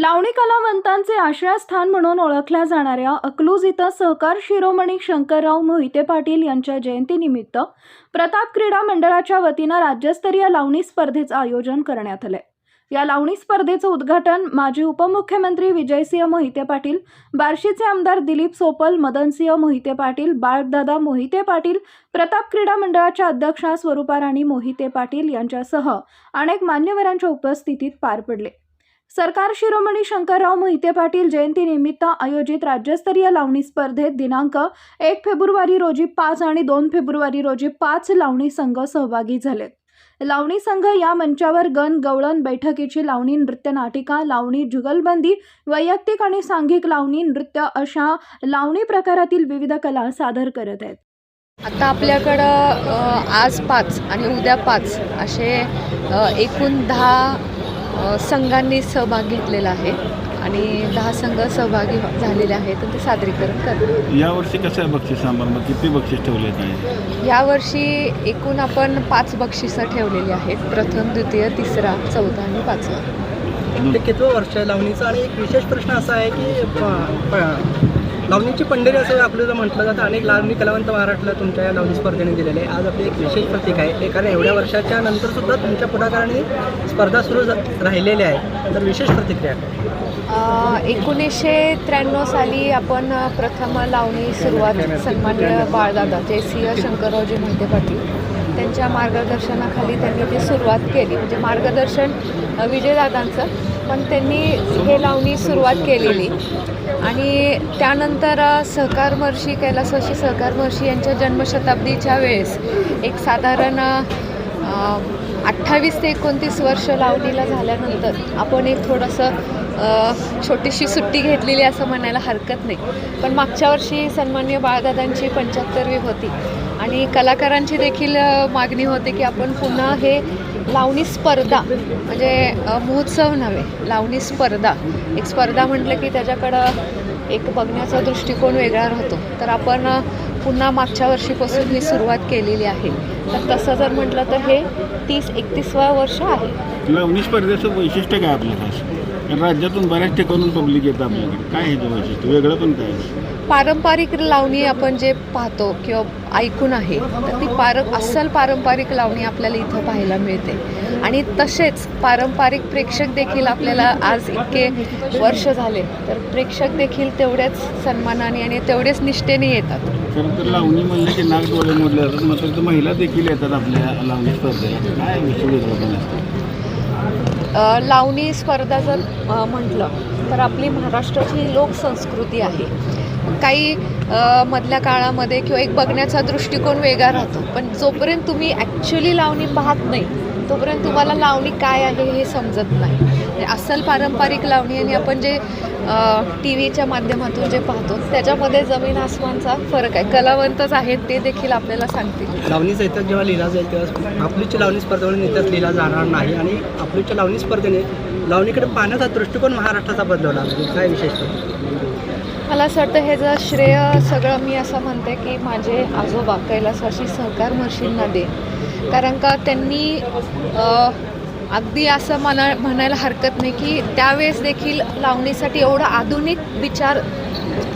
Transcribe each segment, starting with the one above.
लावणी कलावंतांचे आश्रयस्थान म्हणून ओळखल्या जाणाऱ्या अकलूज इथं सहकार शिरोमणी शंकरराव मोहिते पाटील यांच्या जयंतीनिमित्त प्रताप क्रीडा मंडळाच्या वतीनं राज्यस्तरीय लावणी स्पर्धेचं आयोजन करण्यात आलंय. या लावणी स्पर्धेचं उद्घाटन माजी उपमुख्यमंत्री विजयसिंह मोहिते पाटील बार्शीचे आमदार दिलीप सोपल मदनसिंह मोहिते पाटील बाळदादा मोहिते पाटील प्रताप क्रीडा मंडळाच्या अध्यक्षा स्वरूपा राणी मोहिते पाटील यांच्यासह अनेक मान्यवरांच्या उपस्थितीत पार पडले. सरकार शिरोमणी शंकरराव मोहिते पाटील जयंतीनिमित्त आयोजित राज्यस्तरीय लावणी स्पर्धेत दिनांक एक फेब्रुवारी रोजी पाच आणि दोन फेब्रुवारी रोजी पाच लावणी संघ सहभागी झालेत लावणी संघ या मंचावर गण गवळण बैठकीची लावणी नृत्य नाटिका लावणी जुगलबंदी वैयक्तिक आणि सांघिक लावणी नृत्य अशा लावणी प्रकारातील विविध कला सादर करत आहेत. आता आपल्याकडं आज पाच आणि उद्या पाच असे एकूण दहा संघांनी सहभाग घेतलेला आहे आणि दहा संघ सहभागी झालेले आहेत ते सादरीकरण करतात. यावर्षी कसं आहे बक्षीस किती बक्षीस ठेवले आहे यावर्षी एकूण आपण पाच बक्षिसं ठेवलेली आहेत. प्रथम द्वितीय तिसरा चौथा आणि पाचवा. ते कितवं वर्ष लावणीचं? आणि एक विशेष प्रश्न असा आहे की प- प- लावणीची पंढरी असं आपलं जर म्हटलं जातं अनेक लावणी कलावंत महाराष्ट्राला तुमच्या या लावणी स्पर्धेने दिलेले आहे आज आपली एक विशेष प्रतीक आहे. कारण एवढ्या वर्षाच्या नंतर सुद्धा तुमच्या पुढाकाराने स्पर्धा सुरू राहिलेल्या आहे. तर विशेष प्रतिक्रिया एकोणीसशे त्र्याण्णव साली आपण प्रथम लावणी सुरुवात सन्मान्य बाळदादा जे सिंह शंकररावजी मोहिते पाटील त्यांच्या मार्गदर्शनाखाली त्यांनी ती सुरुवात केली. म्हणजे मार्गदर्शन विजयदादांचं पण त्यांनी हे लावणी सुरुवात केलेली. आणि त्यानंतर सहकार महर्षी कैलासवाशी सहकार महर्षी यांच्या जन्मशताब्दीच्या वेळेस एक साधारण अठ्ठावीस ते एकोणतीस वर्ष लावणीला झाल्यानंतर आपण एक थोडंसं छोटीशी सुट्टी घेतलेली असं म्हणायला हरकत नाही. पण मागच्या वर्षी सन्मान्य बाळदादांची पंच्याहत्तरवी होती. आणि कलाकारांची देखील मागणी होते की आपण पुन्हा हे लावणी स्पर्धा म्हणजे महोत्सव नव्हे लावणी स्पर्धा एक स्पर्धा म्हटलं की त्याच्याकडं एक बघण्याचा दृष्टिकोन वेगळा राहतो. तर आपण पुन्हा मागच्या वर्षीपासून ही सुरुवात केलेली आहे. तर तसं जर म्हटलं तर हे तीस एकतीसवा वर्ष आहे. लावणी स्पर्धेचं वैशिष्ट्य काय आपलं राज्यातून बऱ्याच ठिकाणून पब्लिक येतं आपल्याकडे. काय ते वैशिष्ट्य? वेगळं पण काय? पारंपरिक लावणी आपण जे पाहतो किंवा ऐकून आहे तर ती पार अस्सल पारंपरिक लावणी आपल्याला इथं पाहायला मिळते. आणि तसेच पारंपरिक प्रेक्षक देखील आपल्याला आज इतके वर्ष झाले तर प्रेक्षक देखील तेवढ्याच सन्मानाने आणि तेवढेच निष्ठेने येतात. खरं तर लावणी म्हणलं की नाक डोळे मोडले जातात मात्र तर महिला देखील येतात आपल्या लावणी स्पर्धेला. काय विषय वेगळं लावणी स्पर्धा जर म्हटलं तर आपली महाराष्ट्राची लोकसंस्कृती आहे. काही मधल्या काळामध्ये किंवा एक बघण्याचा दृष्टिकोन वेगळा राहतो. पण जोपर्यंत तुम्ही ॲक्च्युली लावणी पाहत नाही तोपर्यंत तुम्हाला लावणी काय आहे हे समजत नाही. म्हणजे अस्सल पारंपरिक लावणी आणि आपण जे टी व्हीच्या माध्यमातून जे पाहतो त्याच्यामध्ये जमीन आसमानचा फरक आहे. कलावंतच आहेत ते देखील आपल्याला सांगतील. लावणीचा इथं जेव्हा लिहिला जाईल तेव्हा आपलीच्या लावणी स्पर्धेवर इथंच लिहिला जाणार नाही आणि आपलीच्या लावणी स्पर्धेने लावणीकडे पाहण्याचा दृष्टिकोन महाराष्ट्राचा बदलवला. म्हणजे काय विशेष मला असं वाटतं हे जर श्रेय सगळं मी असं म्हणते की माझे आजोबा कैलासवासी सहकार महर्षींना दे. कारण का त्यांनी अगदी असं म्हणा म्हणायला हरकत नाही की त्यावेळेस देखील लावणीसाठी एवढं आधुनिक विचार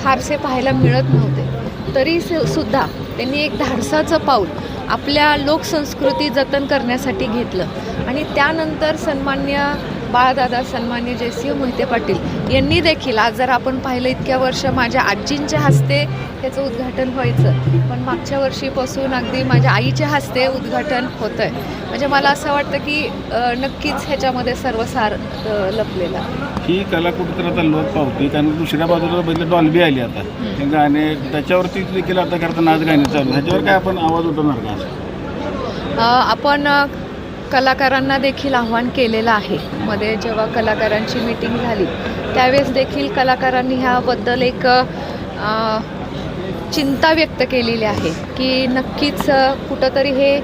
फारसे पाहायला मिळत नव्हते. तरी सु- सुद्धा त्यांनी एक धाडसाचं पाऊल आपल्या लोकसंस्कृती जतन करण्यासाठी घेतलं. आणि त्यानंतर सन्मान्य बाळदादा सन्मान्य जयसिंह मोहिते पाटील यांनी देखील आज जर आपण पाहिलं इतक्या वर्ष माझ्या आजींच्या हस्ते ह्याचं उद्घाटन व्हायचं पण मागच्या वर्षीपासून अगदी माझ्या आईच्या हस्ते उद्घाटन होतं आहे म्हणजे मला असं वाटतं की नक्कीच ह्याच्यामध्ये सर्वसार लपलेलं. ही कला कुठेतरी आता लोक पावते कारण दुसऱ्या बाजूला बघितलं डॉल्बी आली आता. गाणे त्याच्यावरती देखील आता करता नाच गाणे चालू ह्याच्यावर काय आपण आवाज उठवणार का? आपण कलाकारांना देखील आव्हान केलेलं आहे. मध्ये जेव्हा कलाकारांची मीटिंग झाली त्यावेळेस देखील कलाकारांनी ह्याबद्दल एक चिंता व्यक्त केलेली आहे की नक्कीच कुठंतरी हे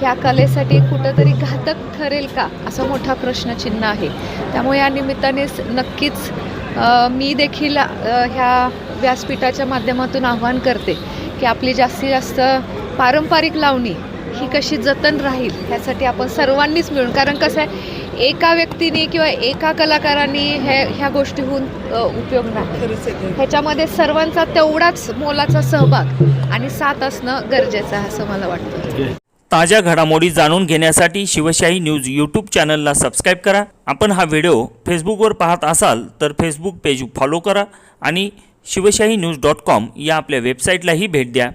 ह्या कलेसाठी कुठंतरी घातक ठरेल का? असा मोठा प्रश्नचिन्ह आहे. त्यामुळे या निमित्ताने नक्कीच मी देखील ह्या व्यासपीठाच्या माध्यमातून आव्हान करते की आपली जास्तीत जास्त पारंपरिक लावणी ही कशी जतन राहील ह्यासाठी आपण सर्वांनीच मिळून कारण कसं आहे एका व्यक्तीने किंवा एका कलाकारांनी हे ह्या गोष्टीहून उपयोग नाही. ह्याच्यामध्ये सर्वांचा तेवढाच मोलाचा सहभाग आणि साथ असणं गरजेचं आहे असं मला वाटतं. ताज्या घडामोडी जाणून घेण्यासाठी शिवशाही न्यूज यूट्यूब चॅनलला सबस्क्राईब करा. आपण हा व्हिडिओ फेसबुकवर पाहत असाल तर फेसबुक पेज फॉलो करा आणि शिवशाही न्यूज डॉट कॉम या आपल्या वेबसाईटलाही भेट द्या.